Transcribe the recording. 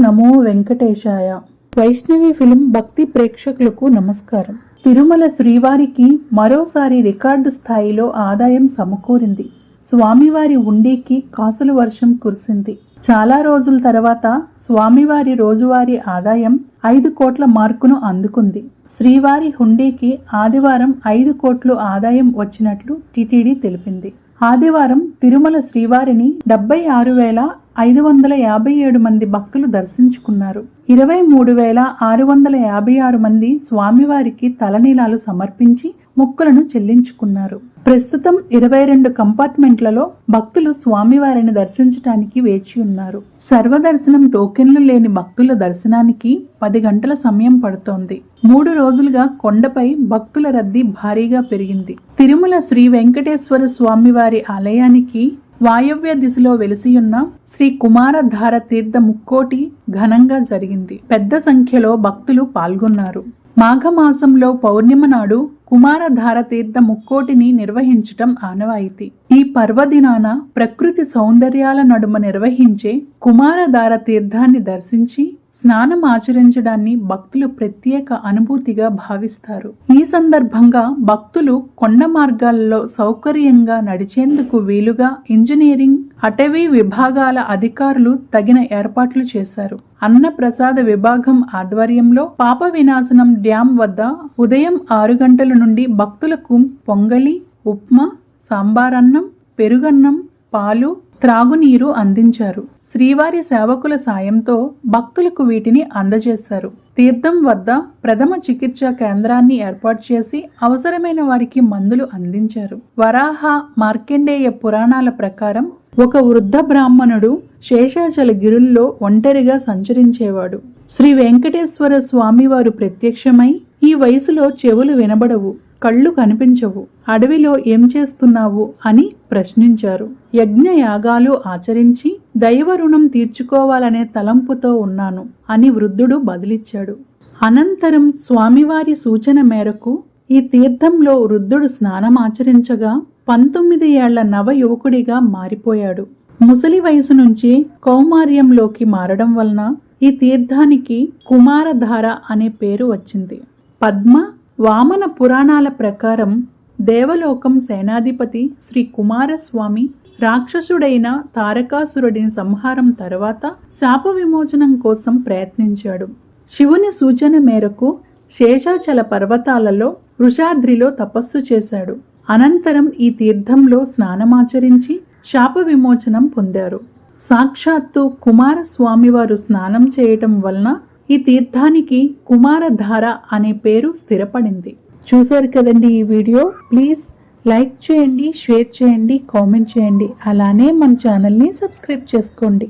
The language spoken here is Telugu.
నమో వెంకటేశాయ. వైష్ణవి ఫిలిం భక్తి ప్రేక్షకులకు నమస్కారం. తిరుమల శ్రీవారికి మరోసారి రికార్డు స్థాయిలో ఆదాయం సమకూరింది. స్వామివారి ఉండీకి కాసుల వర్షం కురిసింది. చాలా రోజుల తర్వాత స్వామివారి రోజువారీ ఆదాయం ఐదు కోట్ల మార్కును అందుకుంది. శ్రీవారి హుండీకి ఆదివారం ఐదు కోట్లు ఆదాయం వచ్చినట్లు టిటిడి తెలిపింది. ఆదివారం తిరుమల శ్రీవారిని డెబ్బై ఆరు వేల ఐదు వందల యాభై ఏడు మంది భక్తులు దర్శించుకున్నారు. ఇరవై మూడు వేల ఆరు వందల యాభై ఆరు మంది స్వామివారికి తలనీలాలు సమర్పించి మొక్కులను చెల్లించుకున్నారు. ప్రస్తుతం ఇరవై రెండు కంపార్ట్మెంట్లలో భక్తులు స్వామివారిని దర్శించటానికి వేచి ఉన్నారు. సర్వదర్శనం టోకెన్లు లేని భక్తుల దర్శనానికి పది గంటల సమయం పడుతోంది. మూడు రోజులుగా కొండపై భక్తుల రద్దీ భారీగా పెరిగింది. తిరుమల శ్రీ వెంకటేశ్వర స్వామివారి ఆలయానికి వాయవ్య దిశలో వెలిసియున్న శ్రీ కుమారధార తీర్థ ముక్కోటి ఘనంగా జరిగింది. పెద్ద సంఖ్యలో భక్తులు పాల్గొన్నారు. మాఘమాసంలో పౌర్ణిమ నాడు కుమారధార తీర్థ ముక్కోటిని నిర్వహించటం ఆనవాయితీ. ఈ పర్వదినాన ప్రకృతి సౌందర్యాల నడుమ నిర్వహించే కుమారధార తీర్థాన్ని దర్శించి స్నానం ఆచరించడాన్ని భక్తులు ప్రత్యేక అనుభూతిగా భావిస్తారు. ఈ సందర్భంగా భక్తులు కొండ మార్గాల్లో సౌకర్యంగా నడిచేందుకు వీలుగా ఇంజనీరింగ్ అటవీ విభాగాల అధికారులు తగిన ఏర్పాట్లు చేశారు. అన్నప్రసాద విభాగం ఆధ్వర్యంలో పాప వినాశనం డ్యాం వద్ద ఉదయం ఆరు గంటల నుండి భక్తులకు పొంగలి ఉప్మా సాంబారన్నం పెరుగన్నం పాలు త్రాగునీరు అందించారు. శ్రీవారి సేవకుల సాయంతో భక్తులకు వీటిని అందజేశారు. తీర్థం వద్ద ప్రథమ చికిత్స కేంద్రాన్ని ఏర్పాటు చేసి అవసరమైన వారికి మందులు అందించారు. వరాహ మార్కండేయ పురాణాల ప్రకారం ఒక వృద్ధ బ్రాహ్మణుడు శేషాచల గిరుల్లో ఒంటరిగా సంచరించేవాడు. శ్రీ వెంకటేశ్వర స్వామివారు ప్రత్యక్షమై ఈ వయసులో చెవులు వినబడవు. కళ్ళు కనిపించవు. అడవిలో ఏం చేస్తున్నావు? అని ప్రశ్నించారు. యజ్ఞ యాగాలు ఆచరించి దైవ రుణం తీర్చుకోవాలనే తలంపుతో ఉన్నాను అని వృద్ధుడు బదిలిచ్చాడు. అనంతరం స్వామివారి సూచన మేరకు ఈ తీర్థంలో వృద్ధుడు స్నానం ఆచరించగా పంతొమ్మిది ఏళ్ళ నవ యువకుడిగా మారిపోయాడు. ముసలి వయసు నుంచి కౌమార్యంలోకి మారడం వలన ఈ తీర్థానికి కుమారధార అనే పేరు వచ్చింది. పద్మ వామన పురాణాల ప్రకారం దేవలోకం సేనాధిపతి శ్రీ కుమారస్వామి రాక్షసుడైన తారకాసురుడిని సంహారం తర్వాత శాప విమోచనం కోసం ప్రయత్నించాడు. శివుని సూచన మేరకు శేషాచల పర్వతాలలో వృషాద్రిలో తపస్సు చేశాడు. అనంతరం ఈ తీర్థంలో స్నానమాచరించి శాప విమోచనం పొందారు. సాక్షాత్తు కుమారస్వామివారు స్నానం చేయటం వలన ఈ తీర్థానికి కుమారధార అనే పేరు స్థిరపడింది. చూశారు కదండి ఈ వీడియో? ప్లీజ్ లైక్ చేయండి షేర్ చేయండి కామెంట్ చేయండి. అలానే మన ఛానల్ని సబ్స్క్రైబ్ చేసుకోండి.